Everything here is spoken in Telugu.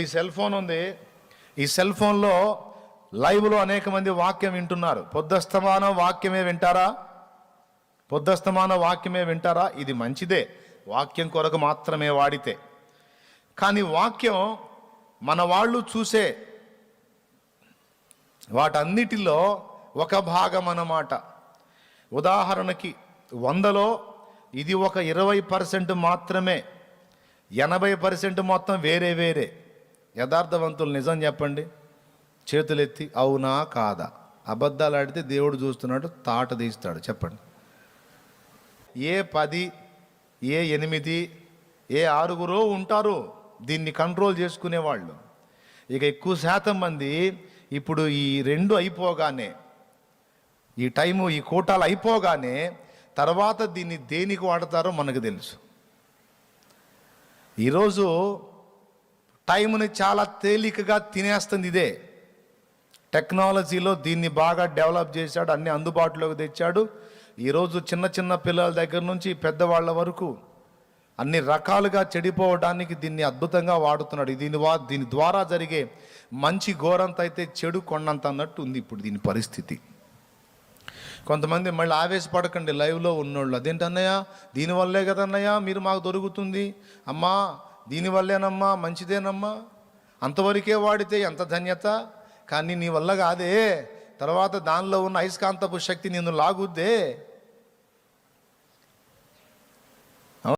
ఈ సెల్ ఫోన్ ఉంది. ఈ సెల్ ఫోన్లో లైవ్లో అనేక మంది వాక్యం వింటున్నారు. పొద్దస్తమానం వాక్యమే వింటారా? పొద్దస్తమాన వాక్యమే వింటారా? ఇది మంచిదే. వాక్యం కొరకు మాత్రమే వాడితే. కానీ వాక్యం మన వాళ్ళు చూసే వాటన్నిటిలో ఒక భాగం అన్నమాట. ఉదాహరణకి వందలో ఇది ఒక ఇరవై పర్సెంట్ మాత్రమే. ఎనభై పర్సెంట్ మొత్తం వేరే వేరే. యథార్థవంతులు నిజం చెప్పండి. చేతులెత్తి అవునా కాదా? అబద్ధాలు ఆడితే దేవుడు చూస్తున్నాడు తాట తీస్తాడు. చెప్పండి. ఏ పది ఏ ఎనిమిది ఏ ఆరుగురో ఉంటారు. దీన్ని కంట్రోల్ చేసుకునే వాళ్ళు. ఇక ఎక్కువ శాతం మంది ఇప్పుడు ఈ రెండు అయిపోగానే ఈ టైము ఈ కోటాలు అయిపోగానే తర్వాత దీన్ని దేనికి వాడతారో మనకు తెలుసు. ఈరోజు టైంని చాలా తేలికగా తినేస్తుంది ఇదే. టెక్నాలజీలో దీన్ని బాగా డెవలప్ చేశాడు అన్ని అందుబాటులోకి తెచ్చాడు. ఈరోజు చిన్న చిన్న పిల్లల దగ్గర నుంచి పెద్దవాళ్ళ వరకు అన్ని రకాలుగా చెడిపోవడానికి దీన్ని అద్భుతంగా వాడుతున్నాడు. దీని వా దీని ద్వారా జరిగే మంచి ఘోరంత అయితే చెడు కొండంత అన్నట్టు ఉంది ఇప్పుడు దీని పరిస్థితి. కొంతమంది మళ్ళీ ఆవేశపడకండి లైవ్లో ఉన్నోళ్ళు. అదేంటన్నయ్య? దీనివల్లే కదన్నయ్య? మీరు మాకు దొరుకుతుంది. అమ్మా దీనివల్లేనమ్మా మంచిదేనమ్మా. అంతవరకే వాడితే ఎంత ధన్యత? కానీ నీ వల్ల కాదే. తర్వాత దానిలో ఉన్న అయస్కాంతపు శక్తి నిన్ను లాగుద్దే.